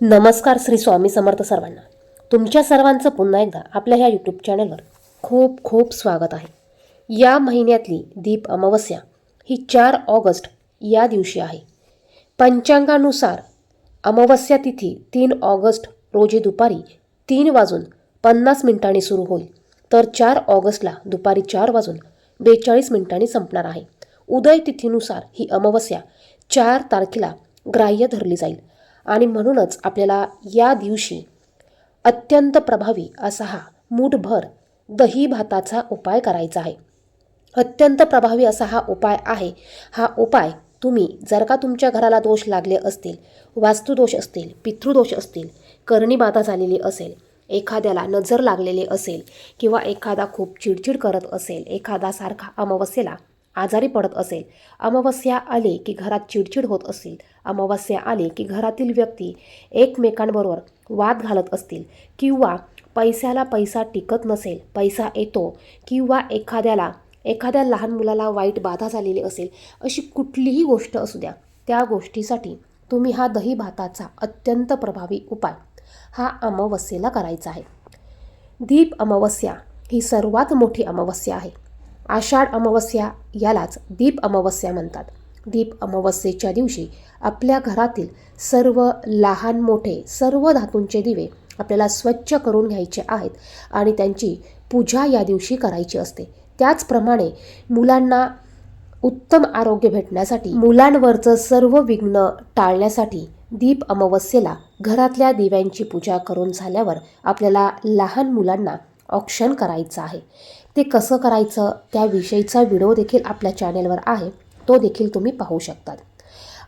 नमस्कार श्री स्वामी समर्थ सर्वांना. तुमच्या सर्वांचं पुन्हा एकदा आपल्या ह्या यूट्यूब चॅनलवर खूप खूप स्वागत आहे. या महिन्यातली दीप अमावस्या ही चार ऑगस्ट या दिवशी आहे. पंचांगानुसार अमावस्या तिथी तीन ऑगस्ट रोजी दुपारी तीन वाजून पन्नास मिनिटांनी सुरू होईल. तर चार ऑगस्टला दुपारी चार वाजून बेचाळीस मिनिटांनी संपणार आहे. उदय तिथीनुसार ही अमावस्या चार तारखेला ग्राह्य धरली जाईल. आणि म्हणूनच आपल्याला या दिवशी अत्यंत प्रभावी असा हा मूठभर दही भाताचा उपाय करायचा आहे. अत्यंत प्रभावी असा हा उपाय आहे. हा उपाय तुम्ही जर का तुमच्या घराला दोष लागले असतील वास्तुदोष असतील पितृदोष असतील करणीबाधा झालेली असेल एखाद्याला नजर लागलेली असेल किंवा एखादा खूप चिडचिड करत असेल एखादा सारखा अमावस्येला आजारी पडत असेल. अमावस्या आले की घरात चिडचिड होत असेल अमावस्या आले की घरातील व्यक्ती एकमेकांबरोबर वाद घालत असतील किंवा पैशाला पैसा टिकत नसेल पैसा येतो किंवा एखाद्याला एखाद्या लहान मुलाला वाईट बाधा झालेली असेल अशी कुठलीही गोष्ट असू द्या. त्या गोष्टीसाठी तुम्ही हा दही भाताचा अत्यंत प्रभावी उपाय हा अमावस्येला करायचा आहे. दीप अमावस्या ही सर्वात मोठी अमावस्या आहे. आषाढ अमावस्या यालाच दीप अमावस्या म्हणतात. दीप अमावस्येच्या दिवशी आपल्या घरातील सर्व लहान मोठे सर्व धातूंचे दिवे आपल्याला स्वच्छ करून घ्यायचे आहेत आणि त्यांची पूजा या दिवशी करायची असते. त्याचप्रमाणे मुलांना उत्तम आरोग्य भेटण्यासाठी मुलांवरचं सर्व विघ्न टाळण्यासाठी दीप अमावस्येला घरातल्या दिव्यांची पूजा करून झाल्यावर आपल्याला लहान मुलांना ऑप्शन करायचं आहे. ते कसं करायचं? त्याविषयीचा व्हिडिओ देखील आपल्या चॅनेलवर आहे. तो देखील तुम्ही पाहू शकतात.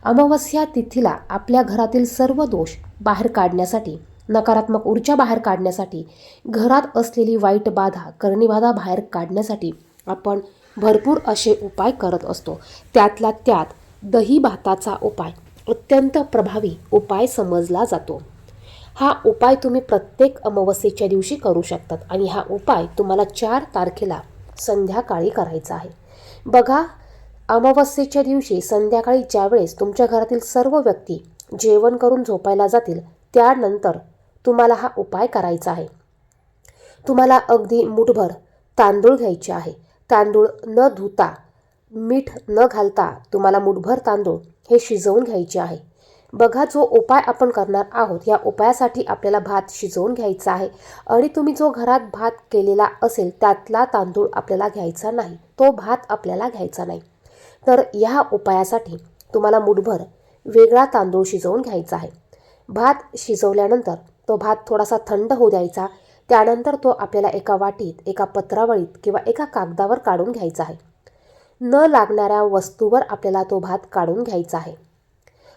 अमावस्या तिथीला आपल्या घरातील सर्व दोष बाहेर काढण्यासाठी नकारात्मक ऊर्जा बाहेर काढण्यासाठी घरात असलेली वाईट बाधा करणीबाधा बाहेर काढण्यासाठी आपण भरपूर असे उपाय करत असतो. त्यातला त्यात दही भाताचा उपाय अत्यंत प्रभावी उपाय समजला जातो. हा उपाय तुम्ही प्रत्येक अमावस्येच्या दिवशी करू शकतात आणि हा उपाय तुम्हाला चार तारखेला संध्याकाळी करायचा आहे. बघा अमावस्येच्या दिवशी संध्याकाळी ज्यावेळेस तुमच्या घरातील सर्व व्यक्ती जेवण करून झोपायला जातील त्यानंतर तुम्हाला हा उपाय करायचा आहे. तुम्हाला अगदी मुठभर तांदूळ घ्यायचे आहे. तांदूळ न धुता मीठ न घालता तुम्हाला मुठभर तांदूळ हे शिजवून घ्यायचे आहे. बघा जो उपाय आपण करणार आहोत या उपायासाठी आपल्याला भात शिजवून घ्यायचा आहे. आणि तुम्ही जो घरात भात केलेला असेल त्यातला तांदूळ आपल्याला घ्यायचा नाही. तो भात आपल्याला घ्यायचा नाही. तर या उपायासाठी तुम्हाला मुठभर वेगळा तांदूळ शिजवून घ्यायचा आहे. भात शिजवल्यानंतर तो भात थोडासा थंड होऊ द्यायचा. त्यानंतर तो आपल्याला एका वाटीत एका पत्रावळीत किंवा एका कागदावर काढून घ्यायचा आहे. न लागणाऱ्या वस्तूवर आपल्याला तो भात काढून घ्यायचा आहे.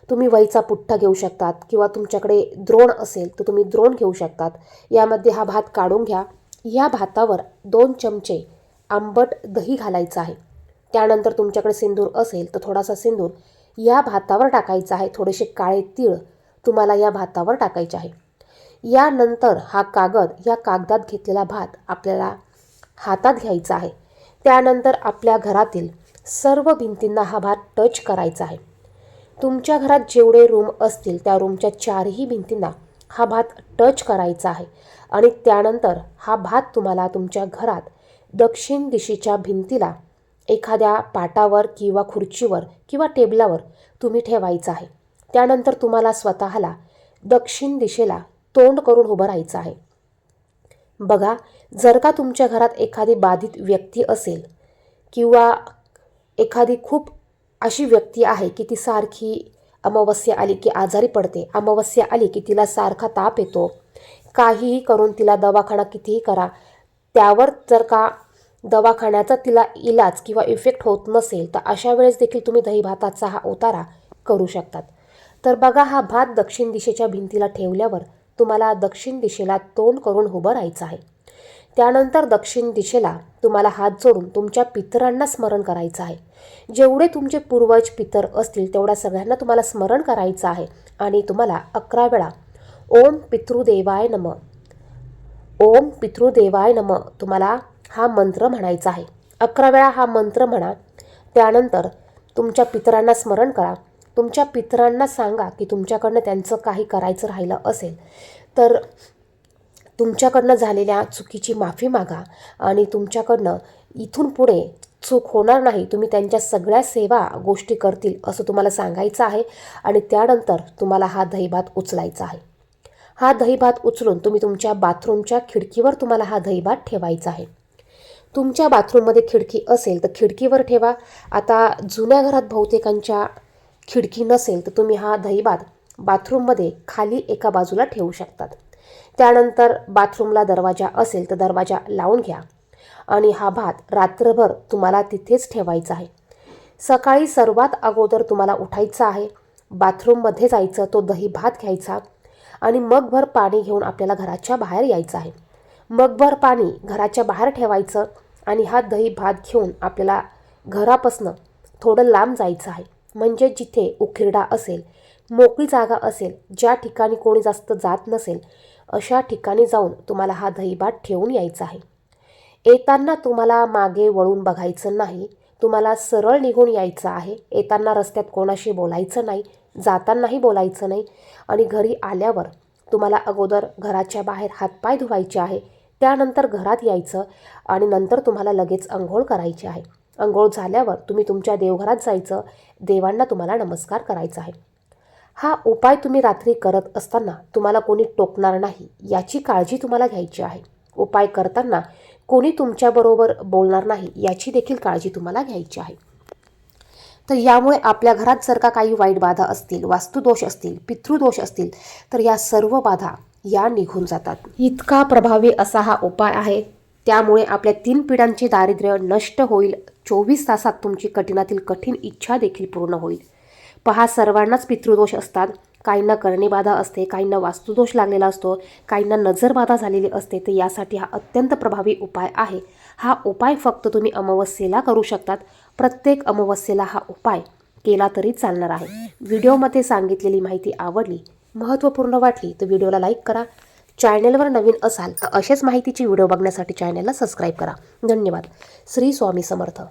तुम्ही वहीचा पुठ्ठा घेऊ शकतात किंवा तुमच्याकडे द्रोण असेल तर तुम्ही द्रोण घेऊ शकतात. यामध्ये हा भात काढून घ्या. या भातावर दोन चमचे आंबट दही घालायचं आहे. त्यानंतर तुमच्याकडे सिंदूर असेल तर थोडासा सिंदूर या भातावर टाकायचा आहे. थोडेसे काळे तीळ तुम्हाला या भातावर टाकायचे आहे. यानंतर हा कागद या कागदात घेतलेला भात आपल्याला हातात घ्यायचा आहे. त्यानंतर आपल्या घरातील सर्व भिंतींना हा भात टच करायचा आहे. तुमच्या घरात जेवढे रूम असतील त्या रूमच्या चारही भिंतींना हा भात टच करायचा आहे. आणि त्यानंतर हा भात तुम्हाला तुमच्या घरात दक्षिण दिशेच्या भिंतीला एखाद्या पाटावर किंवा खुर्चीवर किंवा टेबलावर तुम्ही ठेवायचा आहे. त्यानंतर तुम्हाला स्वतःला दक्षिण दिशेला तोंड करून उभं राहायचं आहे. बघा जर का तुमच्या घरात एखादी बाधित व्यक्ती असेल किंवा एखादी खूप अशी व्यक्ती आहे की ती सारखी अमावस्या आली की आजारी पडते. अमावस्या आली की तिला सारखा ताप येतो. काहीही करून तिला दवाखाना कितीही करा. त्यावर जर का दवाखान्याचा तिला इलाज किंवा इफेक्ट होत नसेल तर अशा वेळेस देखील तुम्ही दही भाताचा हा उतारा करू शकतात. तर बघा हा भात दक्षिण दिशेच्या भिंतीला ठेवल्यावर तुम्हाला दक्षिण दिशेला तोंड करून उभं राहायचं आहे. त्यानंतर दक्षिण दिशेला तुम्हाला हात जोडून तुमच्या पितरांना स्मरण करायचं आहे. जेवढे तुमचे पूर्वज पितर असतील तेवढ्या सगळ्यांना तुम्हाला स्मरण करायचं आहे आणि तुम्हाला अकरा वेळा ओम पितृदेवाय नम ओम पितृदेवाय नम तुम्हाला हा मंत्र म्हणायचा आहे. अकरा वेळा हा मंत्र म्हणा त्यानंतर तुमच्या पितरांना स्मरण करा. तुमच्या पितरांना सांगा की तुमच्याकडनं त्यांचं काही करायचं राहिलं असेल तर तुमच्याकडनं झालेल्या चुकीची माफी मागा आणि तुमच्याकडनं इथून पुढे चूक होणार नाही. तुम्ही त्यांच्या सगळ्या सेवा गोष्टी करतील असं तुम्हाला सांगायचं आहे आणि त्यानंतर तुम्हाला हा दहीभात उचलायचा आहे. हा दहीभात उचलून तुम्ही तुमच्या बाथरूमच्या खिडकीवर तुम्हाला हा दहीभात ठेवायचा आहे. तुमच्या बाथरूममध्ये खिडकी असेल तर खिडकीवर ठेवा. आता जुन्या घरात बहुतेकांच्या खिडकी नसेल तर तुम्ही हा दहीभात बाथरूममध्ये खाली एका बाजूला ठेवू शकतात. त्यानंतर बाथरूमला दरवाजा असेल तर दरवाजा लावून घ्या. आणि हा भात रात्रभर तुम्हाला तिथेच ठेवायचा आहे. सकाळी सर्वात अगोदर तुम्हाला उठायचं आहे. बाथरूममध्ये जायचं तो दही भात घ्यायचा आणि मगभर पाणी घेऊन आपल्याला घराच्या बाहेर यायचं आहे. मगभर पाणी घराच्या बाहेर ठेवायचं आणि हा दही भात घेऊन आपल्याला घरापासनं थोडं लांब जायचं आहे. म्हणजे जिथे उखिरडा असेल मोकळी जागा असेल ज्या ठिकाणी कोणी जास्त जात नसेल अशा ठिकाणी जाऊन तुम्हाला हा दहीभात ठेवून यायचा आहे. येताना तुम्हाला मागे वळून बघायचं नाही तुम्हाला सरळ निघून यायचं आहे. येताना रस्त्यात कोणाशी बोलायचं नाही जातानाही बोलायचं नाही आणि घरी आल्यावर तुम्हाला अगोदर घराच्या बाहेर हातपाय धुवायचे आहे. त्यानंतर घरात यायचं आणि नंतर तुम्हाला लगेच अंघोळ करायची आहे. अंघोळ झाल्यावर तुम्ही तुमच्या देवघरात जायचं. देवांना तुम्हाला नमस्कार करायचा आहे. हा उपाय तुम्ही रात्री करत असताना तुम्हाला कोणी टोकणार नाही याची काळजी तुम्हाला घ्यायची आहे. उपाय करताना कोणी तुमच्याबरोबर बोलणार नाही याची देखील काळजी तुम्हाला घ्यायची आहे. तर यामुळे आपल्या घरात जर का काही वाईट बाधा असतील वास्तुदोष असतील पितृदोष असतील तर या सर्व बाधा या निघून जातात. इतका प्रभावी असा हा उपाय आहे. त्यामुळे आपल्या तीन पिढ्यांचे दारिद्र्य नष्ट होईल. चोवीस तासात तुमची कठीणातील कठीण इच्छा देखील पूर्ण होईल. पहा सर्वांनाच पितृदोष असतात. काहींना करणीबाधा असते काहींना वास्तुदोष लागलेला असतो काहींना नजरबाधा झालेली असते तर यासाठी हा अत्यंत प्रभावी उपाय आहे. हा उपाय फक्त तुम्ही अमावस्येला करू शकतात. प्रत्येक अमावस्येला हा उपाय केला तरी चालणार आहे. व्हिडिओमध्ये सांगितलेली माहिती आवडली महत्त्वपूर्ण वाटली तर व्हिडिओला लाईक करा. चॅनेलवर नवीन असाल तर असेच माहितीची व्हिडिओ बघण्यासाठी चॅनेलला सबस्क्राईब करा. धन्यवाद. श्री स्वामी समर्थ.